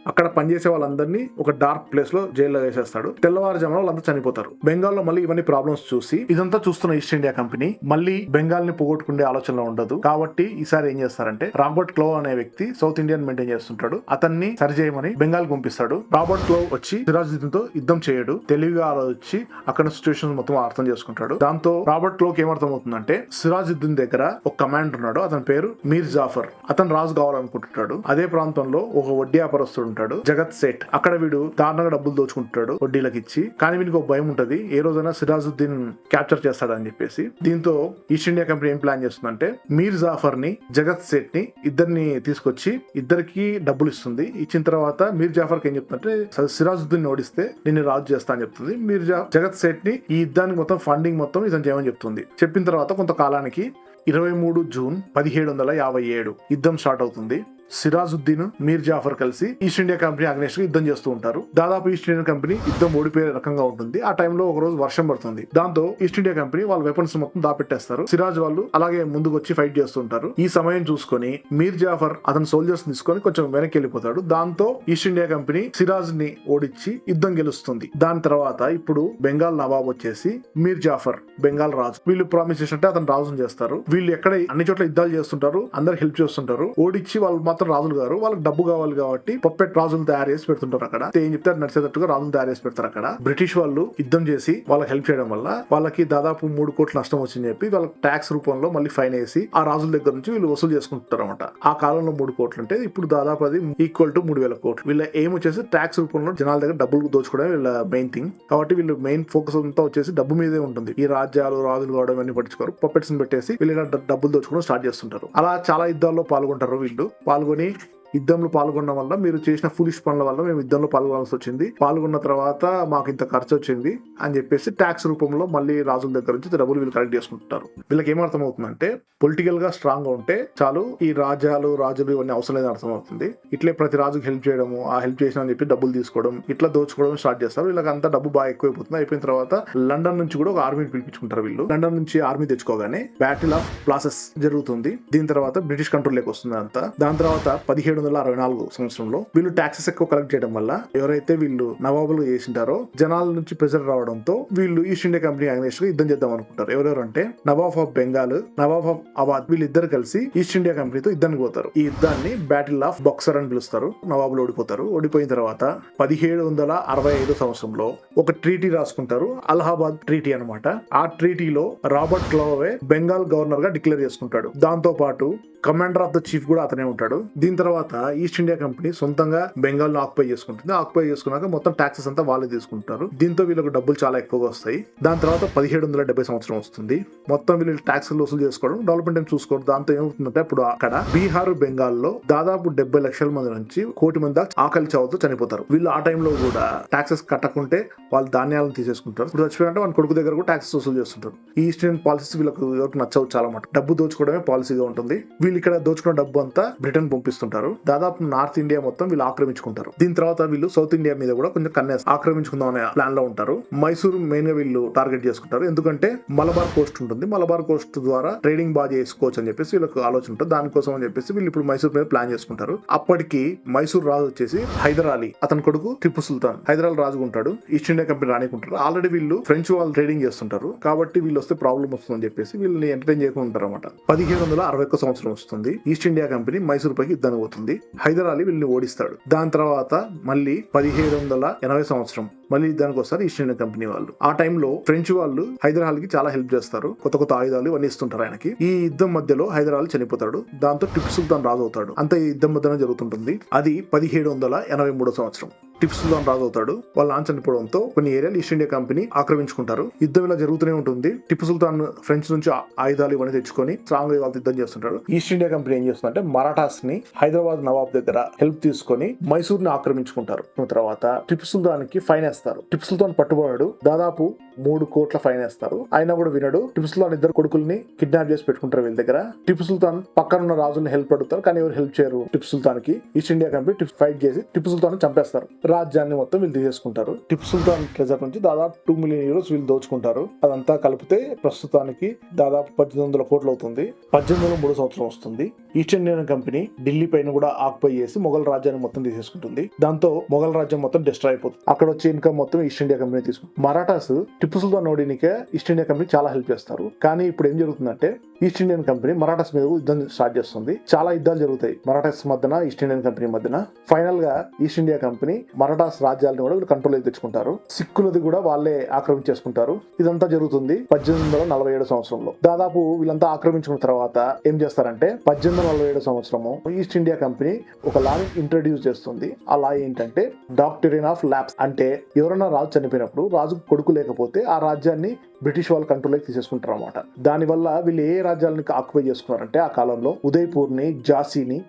అక్కడ పనిచేసే వాళ్ళందరినీ ఒక డార్క్ ప్లేస్లో జైల్లో వేసేస్తాడు. తెల్లవారుజామున వాళ్ళంతా చనిపోతారు. బెంగాల్లో మళ్ళీ ఇవన్నీ ప్రాబ్లమ్స్ చూసి ఇదంతా చూస్తున్న ఈస్ట్ ఇండియా కంపెనీ మళ్ళీ బెంగాల్ని పోగొట్టుకునే ఆలోచనలో ఉండదు. కాబట్టి ఈసారి ఏం చేస్తారంటే రాబర్ట్ క్లో అనే వ్యక్తి సౌత్ ఇండియన్ మెయింటైన్ చేస్తుంటాడు. అతన్ని సరిచేయమని బెంగాల్ పంపిస్తాడు. రాబర్ట్ క్లో వచ్చి సిరాజుద్దీన్తో యుద్ధం చేయడు. తెలివిగా ఆలోచించి అక్కడ సిచ్యువేషన్ మొత్తం అర్థం చేసుకుంటాడు. దాంతో రాబర్ట్ క్లోకి ఏమర్థం అవుతుందంటే సిరాజుద్దీన్ దగ్గర ఒక కమాండర్ ఉన్నాడు. అతని పేరు మీర్ జాఫర్. అతను రాజు కావాలనుకుంటున్నాడు అదే ప్రాంతంలో ఒక వడ్డీ వ్యాపారస్తుడు ఉంటాడు జగత్ సేట్. అక్కడ వీడు దారుణంగా డబ్బులు దోచుకుంటాడు. వడ్డీలకు ఇచ్చి. కానీ వీనికి ఒక భయం ఉంటది. ఏ రోజైనా సిరాజుద్దీన్ క్యాప్చర్ చేస్తాడని చెప్పేసి. దీంతో ఈస్ట్ ఇండియా కంపెనీ ఏం ప్లాన్ చేస్తుందంటే మీర్ జాఫర్ని జగత్ సేట్ని ఇద్దరిని తీసుకొచ్చి ఇద్దరికి డబ్బులు ఇస్తుంది. ఇచ్చిన తర్వాత మీర్ జాఫర్కి ఏం చెప్తుందంటే సిరాజుద్దీన్ ఓడిస్తే నేను రాజు చేస్తా అని చెప్తుంది. మీర్ జా జగత్ సేట్ని ఈ యుద్ధానికి మొత్తం ఫండింగ్ మొత్తం ఇతను చేయమని చెప్తుంది. చెప్పిన తర్వాత కొంతకాలానికి ఇరవై మూడు జూన్ పదిహేడు వందల యాభై ఏడు యుద్ధం స్టార్ట్ అవుతుంది. సిరాజుద్దీన్ మీర్ జాఫర్ కలిసి ఈస్ట్ ఇండియా కంపెనీ అగ్నేష్ యుద్ధం చేస్తూ ఉంటారు. దాదాపు ఈస్ట్ ఇండియన్ కంపెనీ యుద్ధం ఓడిపోయే రకంగా ఉంటుంది. ఆ టైంలో ఒక రోజు వర్షం పడుతుంది. దాంతో ఈస్ట్ ఇండియా కంపెనీ వాళ్ళ వెపన్స్ మొత్తం దాపెట్టేస్తారు. సిరాజ్ వాళ్ళు అలాగే ముందుకు వచ్చి ఫైట్ చేస్తుంటారు ఈ సమయం చూసుకొని మీర్ జాఫర్ అతని సోల్జర్స్ తీసుకొని కొంచెం వెనక్కి వెళ్ళిపోతాడు. దాంతో ఈస్ట్ ఇండియా కంపెనీ సిరాజ్ని ఓడించి యుద్ధం గెలుస్తుంది. దాని తర్వాత ఇప్పుడు బెంగాల్ నవాబ్ వచ్చేసి మీర్ జాఫర్ బెంగాల్ రాజు. వీళ్ళు ప్రామిస్ చేసినట్టే అతను రాజుని చేస్తారు. వీళ్ళు ఎక్కడ అన్ని చోట్ల యుద్ధాలు చేస్తుంటారు. అందరు హెల్ప్ చేస్తుంటారు. ఓడించి వాళ్ళు మాత్రం రాజులు గారు వాళ్ళకి డబ్బు కావాలి కాబట్టి పప్పెట్ రాజులు తయారు చేసి పెడుతుంటారు అక్కడ. ఏం చెప్తే నడిచేటట్టుగా రాజులు తయారు చేసి పెడతారు అక్కడ. బ్రిటిష్ వాళ్ళు యుద్ధం చేసి వాళ్ళకి హెల్ప్ చేయడం వల్ల వాళ్ళకి దాదాపు మూడు కోట్ల నష్టం వచ్చింది చెప్పి వాళ్ళకి ట్యాక్స్ రూపంలో మళ్ళీ ఫైన్ వేసి ఆ రాజుల దగ్గర నుంచి వీళ్ళు వసూలు చేసుకుంటారు అనమాట ఆ కాలంలో మూడు కోట్లు అంటే ఇప్పుడు దాదాపు అది ఈక్వల్ టు మూడు వేల కోట్లు. వీళ్ళ ఏం వచ్చేసి ట్యాక్స్ రూపంలో జనాల దగ్గర డబ్బులు దోచుకోవడం వీళ్ళ మెయిన్ థింగ్ కాబట్టి వీళ్ళు మెయిన్ ఫోకస్ అంతా వచ్చేసి డబ్బు మీదే ఉంటుంది. ఈ రాజ్యాలు రాజులు కావడం ఇవన్నీ పట్టించుకోరు. పప్పెట్స్ పెట్టేసి వీళ్ళు డబ్బులు దోచుకోవడం స్టార్ట్ చేస్తుంటారు. అలా చాలా యుద్ధాల్లో పాల్గొంటారు వీళ్ళు. పాల్గొని পালগনি యుద్ధంలో పాల్గొనడం వల్ల మీరు చేసిన ఫులిష్ పనుల వల్ల మేము యుద్ధంలో పాల్గొనాల్సి వచ్చింది. పాల్గొన్న తర్వాత మాకు ఇంత ఖర్చు వచ్చింది అని చెప్పేసి ట్యాక్స్ రూపంలో మళ్ళీ రాజుల దగ్గర నుంచి డబ్బులు వీళ్ళు కలెక్ట్ చేసుకుంటారు వీళ్ళకి ఏమర్థం అవుతుందంటే పొలిటికల్గా స్ట్రాంగ్గా ఉంటే చాలు ఈ రాజ్యాలు రాజులు ఇవన్నీ అవసరం లేదని అర్థమవుతుంది. ఇట్లే ప్రతి రాజుకి హెల్ప్ చేయడము ఆ హెల్ప్ చేసిన అని చెప్పి డబ్బులు తీసుకోవడం ఇట్లా దోచుకోవడం స్టార్ట్ చేస్తారు. వీళ్ళకి అంతా డబ్బు బాగా ఎక్కువైపోతుంది. అయిపోయిన తర్వాత లండన్ నుంచి కూడా ఒక ఆర్మీని పిలిపించుకుంటారు వీళ్ళు. లండన్ నుంచి ఆర్మీ తెచ్చుకోగానే బ్యాటిల్ ఆఫ్ ప్లాసెస్ జరుగుతుంది. దీని తర్వాత బ్రిటిష్ కంట్రోల్ లేక వస్తుంది అంతా. దాని తర్వాత పదిహేడు వందల అరవై నాలుగు సంవత్సరంలో వీళ్ళు ట్యాక్సెస్ ఎక్కువ కలెక్ట్ చేయడం వల్ల ఎవరైతే వీళ్ళు నవాబులు చేసింటారో జనాల నుంచి ప్రెజర్ రావడంతో వీళ్ళు ఈస్ట్ ఇండియా కంపెనీ అగ్నేష్గా యుద్ధం చేద్దాం అనుకుంటారు. ఎవరెవరు అంటే నవాబ్ ఆఫ్ బెంగాల్ నవాబ్ ఆఫ్ అవాద్ వీళ్ళిద్దరు కలిసి ఈస్ట్ ఇండియా కంపెనీతో యుద్ధానికి పోతారు. ఈ యుద్ధాన్ని బ్యాటిల్ ఆఫ్ బాక్సర్ అని పిలుస్తారు. నవాబులు ఓడిపోతారు. ఓడిపోయిన తర్వాత పదిహేడు వందల అరవై ఐదు సంవత్సరంలో ఒక ట్రీటీ రాసుకుంటారు. అలహాబాద్ ట్రీటీ అనమాట ఆ ట్రీటీలో రాబర్ట్ క్లోవే బెంగాల్ గవర్నర్గా డిక్లేర్ చేసుకుంటాడు. దాంతో పాటు కమాండర్ ఆఫ్ ద చీఫ్ కూడా అతనే ఉంటాడు. దీని తర్వాత ఈస్ట్ ఇండియా కంపెనీ సొంతంగా బెంగాల్ ఆక్యుపై చేసుకుంటుంది. ఆక్యుపై చేసుకున్నాక మొత్తం టాక్సెస్ అంతా వాళ్ళే తీసుకుంటారు. దీంతో వీళ్ళకి డబ్బులు చాలా ఎక్కువగా వస్తాయి. దాని తర్వాత పదిహేడు వందల డెబ్బై సంవత్సరం వస్తుంది. మొత్తం వీళ్ళు ట్యాక్స్ వసూలు చేసుకోవడం డెవలప్మెంట్ ఏం చూసుకోవడం దాంతో ఏమవుతుందంటే అప్పుడు అక్కడ బీహార్ బెంగాల్లో దాదాపు డెబ్బై లక్షల మంది నుంచి కోటి మంది దాకా ఆకలి చావుతో చనిపోతారు. వీళ్ళు ఆ టైంలో కూడా టాక్సెస్ కట్టకుంటే వాళ్ళు ధాన్యాలను తీసేసుకుంటారు. ఇప్పుడు చచ్చిపోయినట్టు వాళ్ళ కొడుకు దగ్గర కూడా ట్యాక్సెస్ వసూలు చేస్తుంటారు. ఈ ఈస్ట్ ఇండియన్ పాలసీస్ వీళ్ళకి ఎవరికి నచ్చవు చాలా మాట డబ్బు దోచుకోవడమే పాలసీగా ఉంటుంది. వీళ్ళు ఇక్కడ దోచుకున్న డబ్బు అంతా బ్రిటన్ పంపిస్తుంటారు. దాదాపు నార్త్ ఇండియా మొత్తం వీళ్ళు ఆక్రమించుకుంటారు. దీని తర్వాత వీళ్ళు సౌత్ ఇండియా మీద కూడా కొంచెం కన్నే ఆక్రమించుకుందాం అనే ప్లాన్లో ఉంటారు. మైసూర్ మెయిన్గా వీళ్ళు టార్గెట్ చేసుకుంటారు. ఎందుకంటే మలబార్ కోస్ట్ ఉంటుంది. మలబార్ కోస్ట్ ద్వారా ట్రేడింగ్ బాగా చేసుకోవచ్చు అని చెప్పేసి వీళ్ళకి ఆలోచన ఉంటుంది. దానికోసం అని చెప్పేసి వీళ్ళు ఇప్పుడు మైసూర్ మీద ప్లాన్ చేసుకుంటారు. అప్పటికి మైసూర్ రాజు వచ్చేసి హైదర్ అలీ అతని కొడుకు టిప్పు సుల్తాన్ హైదరాబాద్ రాజు ఉంటాడు. ఈస్ట్ ఇండియా కంపెనీ రానికుంటారు ఆల్రెడీ వీళ్ళు ఫ్రెంచ్ వాళ్ళు ట్రేడింగ్ చేస్తుంటారు. కాబట్టి వీళ్ళు వస్తే ప్రాబ్లం వస్తుందని చెప్పేసి వీళ్ళని ఎంటర్టైన్ చేయకుండా ఉంటారు అనమాట పదిహేను వందల అరవై ఒక్క సంవత్సరం వస్తుంది. ఈస్ట్ ఇండియా కంపెనీ మైసూర్ పైకి యుద్ధానికి పోతుంది. హైదర్ అలీ వీళ్ళని ఓడిస్తాడు. దాని తర్వాత మళ్ళీ పదిహేడు వందల ఎనభై సంవత్సరం మళ్ళీ దానికి వస్తారు ఈస్ట్ ఇండియా కంపెనీ వాళ్ళు. ఆ టైంలో ఫ్రెంచ్ వాళ్ళు హైదరాబాద్కి చాలా హెల్ప్ చేస్తారు. కొత్త కొత్త ఆయుధాలు ఇవన్నీ ఇస్తుంటారు ఆయనకి. ఈ యుద్ధం మధ్యలో హైదరాబాద్ చనిపోతాడు. దాంతో టిప్పు సుల్తాన్ రాజు అవుతాడు. అంత ఈ యుద్ధం మధ్యన జరుగుతుంటుంది. అది పదిహేడు వందల ఎనభై మూడో సంవత్సరం. టిప్స్ సుల్తాన్ రాజు అవుతాడు. వాళ్ళ లాంచ్ చనిపోవడంతో కొన్ని ఏరియాలు ఈస్ట్ ఇండియా కంపెనీ ఆక్రమించుకుంటారు. యుద్ధం ఇలా జరుగుతూనే ఉంటుంది. టిప్పు సుల్తాన్ ఫ్రెంచ్ నుంచి ఆయుధాలు ఇవన్నీ తెచ్చుకొని స్ట్రాంగ్గా యుద్ధం చేస్తుంటారు ఈస్ట్ ఇండియా కంపెనీ ఏం చేస్తుందంటే మరాఠాస్ని హైదరాబాద్ నవాబ్ దగ్గర హెల్ప్ తీసుకొని మైసూర్ని ఆక్రమించుకుంటారు. తర్వాత టిప్సుల్దానికి సుల్తాన్కి ఫైన్ వేస్తారు. టిప్పు సుల్తాన్ పట్టుబడాడు దాదాపు మూడు కోట్ల ఫైన్ వేస్తారు. అయినా కూడా వినడు. టిప్పు సుల్తాన్ ఇద్దరు కొడుకుల్ని కిడ్నాప్ చేసి పెట్టుకుంటారు వీళ్ళ దగ్గర. టిప్పు సుల్తాన్ పక్కన ఉన్న రాజుల్ని హెల్ప్ అడుగుతారు. కానీ ఎవరు హెల్ప్ చేయరు టిప్స్ సుల్తాన్కి east India company tips fight చేసి టిప్పు సుల్తాన్ చంపేస్తారు. రాజ్యాన్ని మొత్తం వీళ్ళు తీసేసుకుంటారు. టిప్పు సుల్తాన్ ట్రెజర్ నుంచి దాదాపు టూ మిలియన్ యూరోస్ వీళ్ళు దోచుకుంటారు. అదంతా కలిపితే ప్రస్తుతానికి దాదాపు పద్దెనిమిది వందల కోట్లు అవుతుంది. పద్దెనిమిది వందల మూడు సంవత్సరం వస్తుంది. ఈస్ట్ ఇండియన్ కంపెనీ ఢిల్లీ పైన కూడా ఆక్యుపై చేసి మొఘల్ రాజ్యాన్ని మొత్తం తీసేసుకుంటుంది. దాంతో మొఘల్ రాజ్యం మొత్తం డిస్ట్రాయ్ అయిపోతుంది. అక్కడ వచ్చే ఇన్కమ్ మొత్తం ఈస్ట్ ఇండియా కంపెనీ తీసుకుంటుంది. మరాఠాస్ టిప్పు సుల్తాన్ ఓడినికే ఈస్ట్ ఇండియా కంపెనీ చాలా హెల్ప్ చేస్తారు. కానీ ఇప్పుడు ఏం జరుగుతుందంటే ఈస్ట్ ఇండియన్ కంపెనీ మరాఠాస్ మీద యుద్ధం స్టార్ట్ చేస్తుంది. చాలా యుద్ధాలు జరుగుతాయి. మరాఠాస్ మధ్యన ఈస్ట్ ఇండియన్ కంపెనీ మధ్యన. ఫైనల్గా ఈస్ట్ ఇండియా కంపెనీ మరాఠాస్ రాజ్యాలను కూడా కంట్రోల్ తెచ్చుకుంటారు. సిక్కులది కూడా వాళ్ళే ఆక్రమించేసుకుంటారు ఇదంతా జరుగుతుంది పద్దెనిమిది వందల నలభై ఏడు సంవత్సరంలో. దాదాపు వీళ్ళంతా ఆక్రమించుకున్న తర్వాత ఏం చేస్తారంటే పద్దెనిమిది వందల నలభై ఏడు సంవత్సరము ఈస్ట్ ఇండియా కంపెనీ ఒక లా ఇంట్రడ్యూస్ చేస్తుంది. ఆ లా ఏంటంటే డాక్టరీన్ ఆఫ్ ల్యాబ్స్ అంటే ఎవరైనా రాజు చనిపోయినప్పుడు రాజు కొడుకు లేకపోతే ఆ రాజ్యాన్ని బ్రిటిష్ వాళ్ళు కంట్రోల్లోకి తీసేసుకుంటారు అనమాట దానివల్ల వీళ్ళు ఏ రాజ్యాలను ఆక్యుపై చేసుకున్నారంటే ఆ కాలంలో ఉదయ్పూర్ని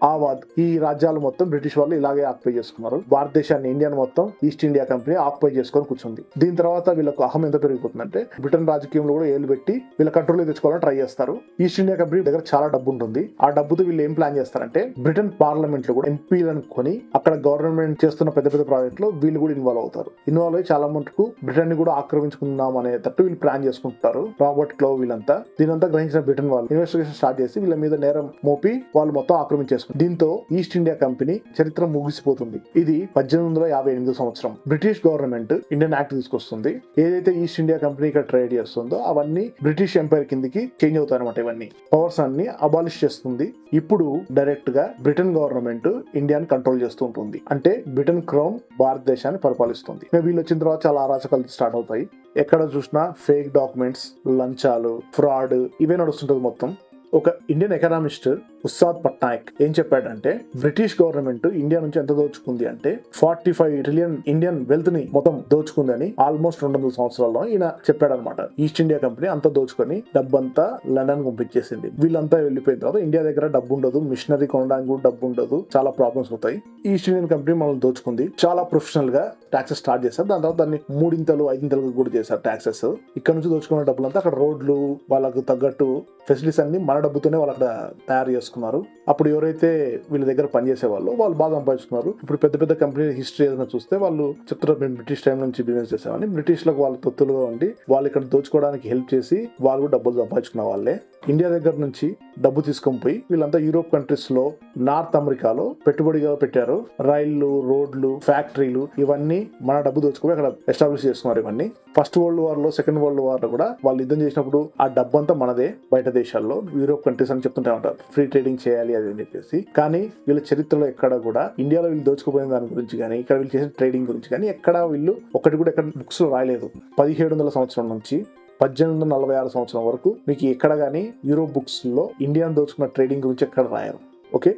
ఆవాద్ ఈ రాజ్యాలు మొత్తం బ్రిటిష్ వాళ్ళు ఇలాగే ఆక్యుపై చేసుకున్నారు. భారతదేశాన్ని ఇండియాను మొత్తం ఈస్ట్ ఇండియా కంపెనీ ఆక్యుపై చేసుకొని కూర్చుంది. దీని తర్వాత వీళ్ళకు అహం ఎంత పెరిగిపోతుందంటే బ్రిటన్ రాజకీయంలో కూడా ఏలు పెట్టి వీళ్ళ కంట్రోల్ తెచ్చుకోవాలని ట్రై చేస్తారు. ఈస్ట్ ఇండియా కంపెనీ దగ్గర చాలా డబ్బు ఉంటుంది. ఆ డబ్బుతో వీళ్ళు ఏం ప్లాన్ చేస్తారంటే బ్రిటన్ పార్లమెంట్లో కూడా ఎంపీలను కొని అక్కడ గవర్నమెంట్ చేస్తున్న పెద్ద పెద్ద ప్రాజెక్ట్లో వీళ్ళు కూడా ఇన్వాల్వ్ అవుతారు. ఇన్వాల్వ్ అయ్యి చాలా మటుకు బ్రిటన్ని కూడా ఆక్రమించుకుందాం అనే తట్టు వీళ్ళు ప్లాన్ చేసుకుంటారు. రాబర్ట్ క్లో వీళ్ళంతా. దీనంతా గ్రహించిన బ్రిటన్ వాళ్ళు. ఇన్వెస్టిగేషన్ స్టార్ట్ చేసి వీళ్ళ మీద నేరం మోపి వాళ్ళు మొత్తం ఆక్రమించేసుకుంటారు దీంతో ఈస్ట్ ఇండియా కంపెనీ చరిత్ర ముగిసిపోతుంది. ఇది పద్దెనిమిది వందల యాభై ఎనిమిది సంవత్సరం. బ్రిటిష్ గవర్నమెంట్ ఇండియన్ యాక్ట్ తీసుకొస్తుంది. ఏదైతే ఈస్ట్ ఇండియా కంపెనీ ఇక్కడ ట్రేడ్ చేస్తుందో అవన్నీ బ్రిటిష్ ఎంపైర్ కిందికి చేంజ్ అవుతాయి అనమాట ఇవన్నీ. పవర్స్ అన్ని అబాలిష్ చేస్తుంది. ఇప్పుడు డైరెక్ట్గా బ్రిటన్ గవర్నమెంట్ ఇండియాని కంట్రోల్ చేస్తూ ఉంటుంది. అంటే బ్రిటన్ క్రౌన్ భారతదేశాన్ని పరిపాలిస్తుంది. వీళ్ళు వచ్చిన తర్వాత చాలా అరాచకాలు స్టార్ట్ అవుతాయి. ఎక్కడ చూసినా ఫేక్ డాక్యుమెంట్స్ లంచాలు ఫ్రాడ్ ఇవే నడుస్తుంటుంది మొత్తం. ఒక ఇండియన్ ఎకనామిస్ట్ ఉస్సాద్ పట్నాయక్ ఏం చెప్పాడంటే బ్రిటిష్ గవర్నమెంట్ ఇండియా నుంచి ఎంత దోచుకుంది అంటే ఫార్టీ ఫైవ్ ట్రిలియన్ ఇండియన్ వెల్త్ని మొత్తం దోచుకుంది అని ఆల్మోస్ట్ రెండు వందల సంవత్సరాల్లో ఈయన చెప్పాడనమాట ఈస్ట్ ఇండియా కంపెనీ అంత దోచుకొని డబ్బంతా లండన్ పంపించేసింది. వీళ్ళంతా వెళ్ళిపోయిన తర్వాత ఇండియా దగ్గర డబ్బు ఉండదు మిషనరీ కొనడానికి కూడా డబ్బు ఉండదు చాలా ప్రాబ్లమ్స్ అవుతాయి. ఈస్ట్ ఇండియన్ కంపెనీ మనల్ని దోచుకుంది చాలా ప్రొఫెషనల్గా ట్యాక్సెస్ స్టార్ట్ చేశారు. దాని తర్వాత దాన్ని మూడింతలు ఐదింతలు కూడా చేశారు ట్యాక్సెస్ ఇక్కడ నుంచి దోచుకున్న డబ్బులంతా అక్కడ రోడ్లు వాళ్ళకు తగ్గట్టు ఫెసిలిటీస్ అన్ని మన డబ్బుతోనే వాళ్ళు అక్కడ తయారు చేసుకున్నారు. అప్పుడు ఎవరైతే వీళ్ళ దగ్గర పనిచేసే వాళ్ళు వాళ్ళు బాగా సంపాదించుకున్నారు. ఇప్పుడు పెద్ద పెద్ద కంపెనీ హిస్టరీ ఏదైనా చూస్తే వాళ్ళు చెప్తారు మేము బ్రిటిష్ టైం నుంచి బిజినెస్ చేసామని బ్రిటిష్లకు వాళ్ళ తొత్తులుగా ఉండి వాళ్ళు ఇక్కడ దోచుకోవడానికి హెల్ప్ చేసి వాళ్ళు కూడా డబ్బులు సంపాదించుకున్న వాళ్ళే. ఇండియా దగ్గర నుంచి డబ్బు తీసుకొని పోయి వీళ్ళంతా యూరోప్ కంట్రీస్లో నార్త్ అమెరికాలో పెట్టుబడిగా పెట్టారు. రైళ్ళు రోడ్లు ఫ్యాక్టరీలు ఇవన్నీ మన డబ్బు దోచుకుని అక్కడ ఎస్టాబ్లిష్ చేసుకున్నారు ఇవన్నీ. ఫస్ట్ వరల్డ్ వార్లో సెకండ్ వరల్డ్ వార్లో కూడా వాళ్ళు యుద్ధం చేసినప్పుడు ఆ డబ్బు అంతా మనదే బయట దేశాల్లో యూరోప్ కంట్రీస్ అని చెప్తుంటా ఉంటారు. ఫ్రీ ట్రేడింగ్ చేయాలి అది అని చెప్పేసి. కానీ వీళ్ళ చరిత్రలో ఎక్కడ కూడా ఇండియాలో వీళ్ళు దోచుకుపోయిన దాని గురించి కానీ ఇక్కడ వీళ్ళు చేసిన ట్రేడింగ్ గురించి కానీ ఎక్కడ వీళ్ళు ఒకటి కూడా ఎక్కడ బుక్స్లో రాయలేదు. పదిహేడు వందల సంవత్సరం నుంచి పద్దెనిమిది నలభై ఆరు సంవత్సరం వరకు మీకు ఎక్కడ కానీ యూరో బుక్స్లో ఇండియాను దోచుకున్న ట్రేడింగ్ గురించి ఎక్కడ రాయరు. ఓకే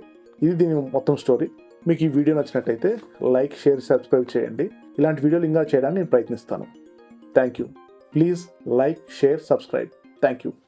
ఇది దీని మొత్తం స్టోరీ మీకు ఈ వీడియో నచ్చినట్టయితే లైక్ షేర్ సబ్స్క్రైబ్ చేయండి. ఇలాంటి వీడియోలు ఇంకా చేయడానికి నేను ప్రయత్నిస్తాను. Thank you please like share subscribe thank you